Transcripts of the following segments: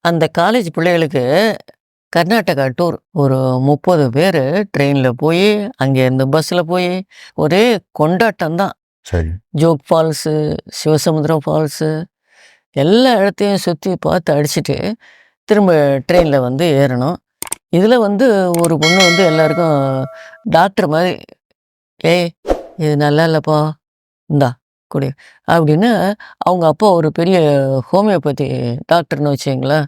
அந்த காலேஜ் பிள்ளைகளுக்கு கர்நாடகா டூர். ஒரு 30 பேரு ட்ரெயின்ல போயி, அங்கேருந்து பஸ்ல போயி, ஒரே கொண்டாட்டம் தான். சரி. ஜோக் ஃபால்ஸு, சிவசமுத்திரம் ஃபால்ஸு எல்லா இடத்தையும் சுத்தி பார்த்து அடிச்சுட்டு, திரும்ப ட்ரெயின்ல வந்து ஏறணும். இதில வந்து ஒரு பொண்ணு வந்து எல்லாருக்கும் டாக்டர் மாரி, "ஏய் இது நல்லா இல்லப்பா, இந்தா குடி" அப்படின்னு அவங்க அப்பா ஒரு பெரிய ஹோமியோபதி டாக்டர்னு வச்சுக்கங்களேன்.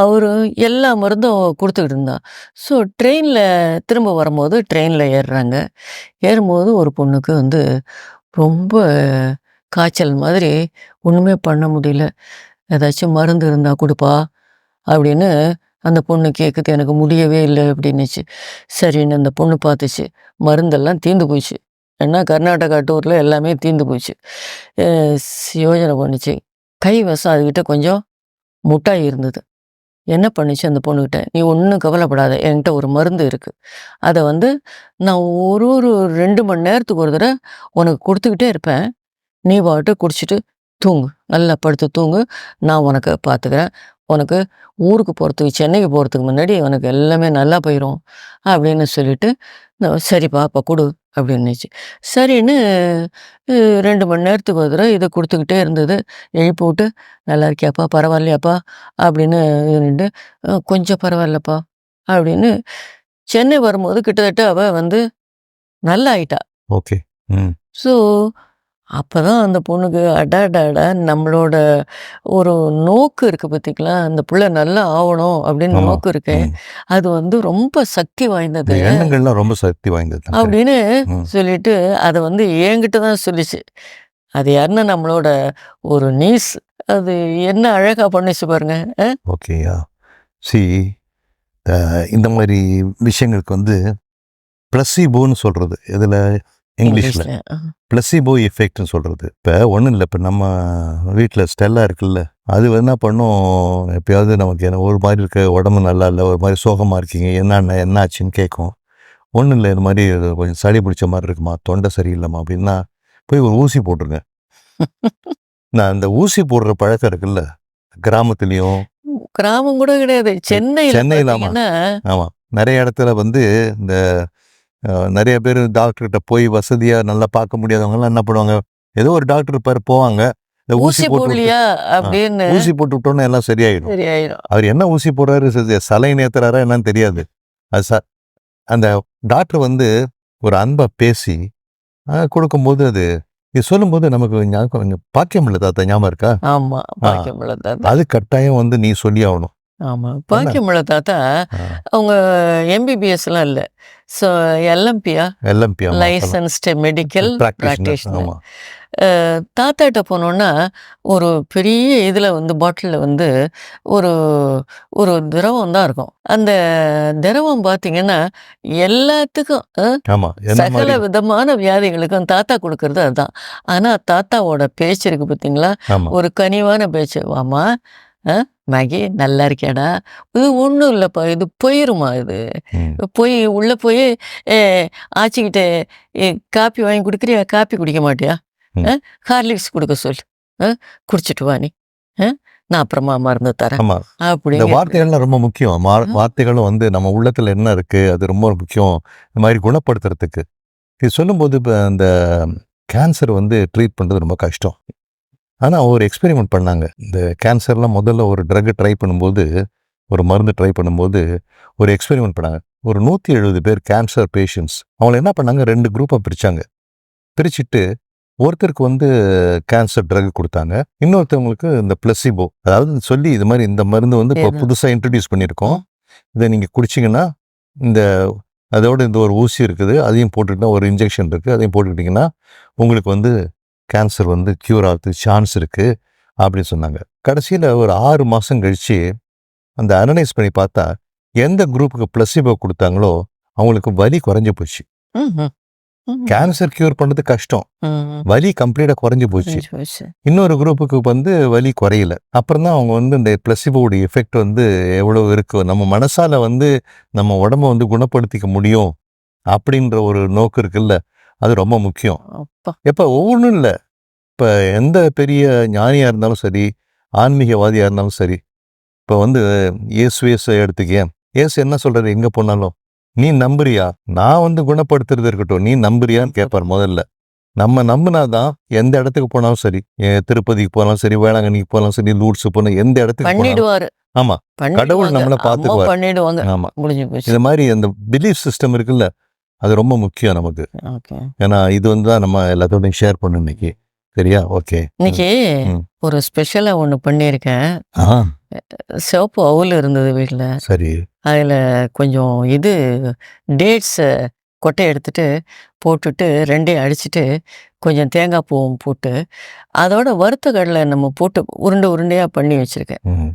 அவர் எல்லா மருந்தும் கொடுத்துக்கிட்டு இருந்தா. ஸோ ட்ரெயினில் திரும்ப வரும்போது ட்ரெயினில் ஏறுறாங்க. ஏறும்போது ஒரு பொண்ணுக்கு வந்து ரொம்ப காய்ச்சல் மாதிரி ஒன்றுமே பண்ண முடியல. "ஏதாச்சும் மருந்து இருந்தால் கொடுப்பா அப்படின்னு அந்த பொண்ணு கேட்குது. "எனக்கு முடியவே இல்லை அப்படின்னுச்சு. சரின்னு அந்த பொண்ணு பார்த்துச்சு. மருந்தெல்லாம் தீர்ந்து போச்சு. ஏன்னா கர்நாடகா டூரில் எல்லாமே தீர்ந்து போச்சு. யோஜனை யோசனை பண்ணுச்சு. கைவசம் அதுக்கிட்ட கொஞ்சம் முட்டாய் இருந்தது. என்ன பண்ணுச்சு அந்த பொண்ணுக்கிட்ட "நீ ஒன்றும் கவலைப்படாத. என்கிட்ட ஒரு மருந்து இருக்குது அதை வந்து நான் ஒரு ஒரு ரெண்டு மணி நேரத்துக்கு ஒரு தடவை உனக்கு கொடுத்துக்கிட்டே இருப்பேன். நீ பாட்டு குடிச்சிட்டு தூங்கு. நல்லா படுத்து தூங்கு. நான் உனக்கு பார்த்துக்கிறேன். உனக்கு ஊருக்கு போகிறதுக்கு சென்னைக்கு போகிறதுக்கு முன்னாடி உனக்கு எல்லாமே நல்லா போயிடும் அப்படின்னு சொல்லிட்டு, சரிப்பா அப்போ கொடு அப்படின்னுச்சு. சரின்னு 2 மணி நேரத்துக்கு ஒரு இத குடுத்துக்கிட்டே இருந்தது. எழுப்பி விட்டு, "நல்லா இருக்கியாப்பா? பரவாயில்லையாப்பா?" அப்படின்னு "அ கொஞ்சம் பரவாயில்லப்பா" அப்படின்னு சென்னை வரும்போது கிட்டத்தட்ட அவ வந்து நல்லா ஆயிட்டா. ஓகே. ம். ஸோ அப்பதான் அந்த பொண்ணுக்கு அடடடா! நம்மளோட ஒரு நோக்கு இருக்கு பார்த்தீங்களா? அந்த புள்ள நல்லா ஆவணும் அப்படின்னு. நோக்கு இருக்கே. அது வந்து ரொம்ப சக்தி வாய்ந்தது. எண்ணங்கள்லாம் ரொம்ப சக்தி வாய்ந்தது தான். அப்படின்னு. சொல்லிட்டு அத வந்து என்கிட்ட தான் சொல்லுச்சு. அது யாருன்னா நம்மளோட ஒரு நீஸ். அது என்ன அழகா பண்ணுச்சு பாருங்க. அ. ஓகே. யா. சி இந்த மாரி விஷயங்களுக்கு வந்து பிளசிபோன்னு சொல்றது. எதுல? இங்கிலீஷ்ல. பிளசிபோ எஃபெக்ட்ன்னு சொல்றது. இப்ப ஒண்ணும் இல்ல. இப்ப நம்ம வீட்ல ஸ்டெல்லா இருக்குல்ல. அது என்ன பண்ணும், எப்பயாவது நமக்கு என்ன ஒரு மாரி இருக்கு, உடம்பு நல்லா இல்ல, ஒரு மாரி சோகமா இருக்கீங்க. என்னண்ணே என்ன ஆச்சுன்னு கேட்கும். ஒண்ணும் இல்ல. இந்த மாரி கொஞ்சம் சளி பிடிச்ச மாரி இருக்குமா, தொண்டை சரியில்லம்மா அப்படின்னா, போய் ஒரு ஊசி போட்டுருங்க. நான் அந்த ஊசி போடுற பழக்கம் இருக்குல்ல, கிராமத்திலயும் கிராமம் கூட கிடையாது. சென்னையில சென்னையில ஆமா. பார்த்தீங்கன்னா ஆமா. நெறைய இடத்துல வந்து இந்த நெறைய பேரு டாக்டர்கிட்ட போய் வசதியா நல்லா பார்க்க முடியாதவங்கலாம் என்ன பண்ணுவாங்க, ஏதோ ஒரு டாக்டர் இருப்பாரு போவாங்க. இந்த ஊசி போட்டு அப்படின்னு ஊசி போட்டு விட்டோனே எல்லாம் சரியாயிடும். அவர் என்ன ஊசி போடுறாரு, ச சலைன் ஏத்துறாரா என்னன்னு தெரியாது. அது ச அந்த டாக்டர் வந்து ஒரு அன்பா பேசி குடுக்கும்போது அது இது சொல்லும்போது நமக்கு ஞாபகம் பாக்கியம் இல்ல தாத்தா ஞாபகம் இருக்கா? ஆமா. தாத்தா. அது கட்டாயம் வந்து நீ சொல்லி ஆவணும். ஆமா. என்ன? பாக்கியமுள்ள தாத்தா. அவங்க எம்பிபிஎஸ்லாம் இல்ல. ஸோ எல்எம்பியா? எல்எம்பி ஆமா. Licensed medical practitioner. தாத்தாட்ட போனோம்னா, ஒரு பெரிய இதுல வந்து பாட்டில்ல வந்து ஒரு ஒரு திரவம் தான் இருக்கும். அந்த திரவம் பார்த்தீங்கன்னா, எல்லாத்துக்கும் சகல விதமான வியாதிகளுக்கும் தாத்தா குடுக்குறது அதுதான். ஆனா தாத்தாவோட பேச்சு இருக்கு பார்த்தீங்களா? ஒரு கனிவான பேச்சு. "வாம்மா, அ மேகி நல்லா இருக்கியாடா? இது ஒண்ணும் இல்லப்பா. இது போயிரும்மா இது. போய் உள்ள போய் எ காப்பி வாங்கி குடுக்குறியா? காப்பி குடிக்க மாட்டியா? ஹார்லிக்ஸ் குடுக்க சொல்லு. அ குடிச்சிட்டு வா நீ. நான் அப்புறமா மருந்து தரேன்." ஆமா. இந்த. வார்த்தைகள்லாம் ரொம்ப முக்கியம். வார்த்தைகளும் வந்து நம்ம உள்ளத்துல என்ன இருக்கு, அது ரொம்ப முக்கியம். இந்த மாரி குணப்படுத்துறதுக்கு. இது சொல்லும்போது இப்ப அந்த கேன்சர் வந்து ட்ரீட் பண்றது ரொம்ப கஷ்டம். ஆனா ஒரு எக்ஸ்பெரிமெண்ட் பண்ணாங்க. இந்த கேன்சர்லாம் முதல்ல ஒரு ட்ரக் ட்ரை பண்ணும்போது, ஒரு மருந்து ட்ரை பண்ணும்போது, ஒரு எக்ஸ்பெரிமெண்ட் பண்ணாங்க. ஒரு 170 பேர் கேன்சர் பேஷண்ட்ஸ். அவங்கள என்ன பண்ணாங்க 2 குரூப்பா பிரிச்சாங்க. பிரிச்சுட்டு ஒருத்தருக்கு வந்து கேன்சர் ட்ரக் குடுத்தாங்க. இன்னொருத்தவங்களுக்கு இந்த பிளசிபோ. அதாவது சொல்லி இது மாரி இந்த மருந்து வந்து இப்போ ஏதோ புதுசா இன்ட்ரோடியூஸ் பண்ணியிருக்கோம். இத நீங்க குடிச்சீங்கன்னா, இந்த அதோட இந்த ஒரு ஊசி இருக்குது. அதையும் போட்டுக்கிட்டா ஒரு இன்ஜெக்ஷன் இருக்கு. அதையும் போட்டுக்கிட்டீங்கன்னா, உங்களுக்கு வந்து கேன்சர் வந்து கியூர் ஆகுறதுக்கு சான்ஸ் இருக்கு. அப்படின்னு சொன்னாங்க. கடைசியில ஒரு 6 மாசம் கழிச்சு, அந்த அனலைஸ் பண்ணி பார்த்தா, எந்த குரூப்புக்கு பிளசிபோ குடுத்தாங்களோ, அவங்களுக்கு வலி குறைஞ்சு போச்சு. கேன்சர் கியூர் பண்றது கஷ்டம். வலி கம்ப்ளீட்டா குறைஞ்சு போச்சு. இன்னொரு குரூப்புக்கு வந்து வலி குறையல. அப்புறம் தான் அவங்க வந்து இந்த பிளசிபோவோட எஃபெக்ட் வந்து எவ்வளவு இருக்கு. நம்ம மனசால வந்து நம்ம உடம்ப வந்து குணப்படுத்திக்க முடியும். அப்படின்ற ஒரு நோக்கு இருக்குல்ல, அது ரொம்ப முக்கியம். எப்ப ஒவ்வொன்னும் இல்ல. இப்போ எந்த பெரிய ஞானியாக இருந்தாலும் சரி ஆன்மீகவாதியாக இருந்தாலும் சரி இப்போ வந்து இயேசு இயேசு எடுத்துக்க இயேசு என்ன சொல்றாரு எங்கே போனாலும் நீ நம்புறியா நான் வந்து குணப்படுத்துறது இருக்கட்டும் நீ நம்புறியான்னு கேட்பார் முதல்ல நம்ம நம்பினாதான் எந்த இடத்துக்கு போனாலும் சரி திருப்பதிக்கு போனாலும் சரி வேளாங்கண்ணிக்கு போனாலும் சரி லூட்ஸ் போனாலும் எந்த இடத்துக்கு பண்ணிடுவாரு ஆமா. பண்ணிடுவாங்க. நம்மள பார்த்துக்குவாரு. பண்ணிடுவாங்க ஆமா முடிஞ்சு இது மாதிரி அந்த பிலீஃப் சிஸ்டம் இருக்குல்ல அது ரொம்ப முக்கியம் நமக்கு. ஓகே. ஏன்னா இது வந்து தான் நம்ம எல்லாத்தோடையும் ஷேர் பண்ணணும் இன்னைக்கு. சரியா? ஓகே. இன்னைக்கு. ஒரு ஸ்பெஷலா ஒண்ணு பண்ணியிருக்கேன். சிவப்பு அவுல் இருந்தது வீட்டில் சரி. அதில் கொஞ்சம் இது டேட்ஸை கொட்டை எடுத்துட்டு போட்டுட்டு ரெண்டையும் அடிச்சிட்டு கொஞ்சம் தேங்காய் பூவும் போட்டு அதோட வறுத்த கடலை நம்ம போட்டு உருண்டை உருண்டையாக பண்ணி வச்சுருக்கேன்.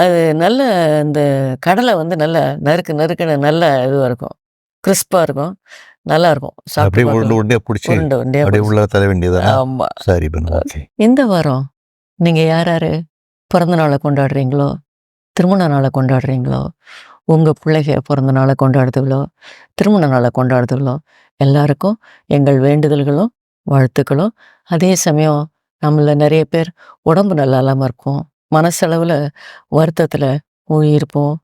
அது நல்ல இந்த கடலை வந்து நல்ல நறுக்கு நறுக்குன்னு நல்ல இதுவாக இருக்கும். கிறிஸ்பாக இருக்கும். நல்லா இருக்கும். அப்படியே உருண்டை பார்க்கலாம். உருண்டையா பிடிச்சி உருண்டை உருண்டையாக அப்படியே உள்ள தர வேண்டியதா ஆமாம் சரி இந்த வாரம் நீங்கள் யார் யார்? பிறந்த நாளை கொண்டாடுறீங்களோ? திருமண நாளை கொண்டாடுறீங்களோ? உங்கள் பிள்ளைக பிறந்த நாளை கொண்டாடுதுகளோ? திருமண நாளை கொண்டாடுதுகளோ? எல்லாருக்கும் எங்கள் வேண்டுதல்களும் வாழ்த்துக்களும். அதே சமயம் நம்மள நிறைய பேர் உடம்பு நல்லா இல்லாமல் இருக்கும். மனசளவில் வருத்தத்தில் இருப்போம்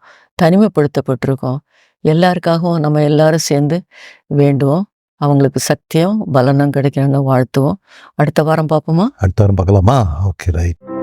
தனிமைப்படுத்தப்பட்டிருக்கோம். எல்லாருக்காகவும் நம்ம எல்லாரும் சேர்ந்து வேண்டுவோம். அவங்களுக்கு சக்தியும் பலனும் கிடைக்கணும்னு வாழ்த்துவோம். அடுத்த வாரம் பார்ப்போமா? அடுத்த வாரம் பார்க்கலாமா? Okay right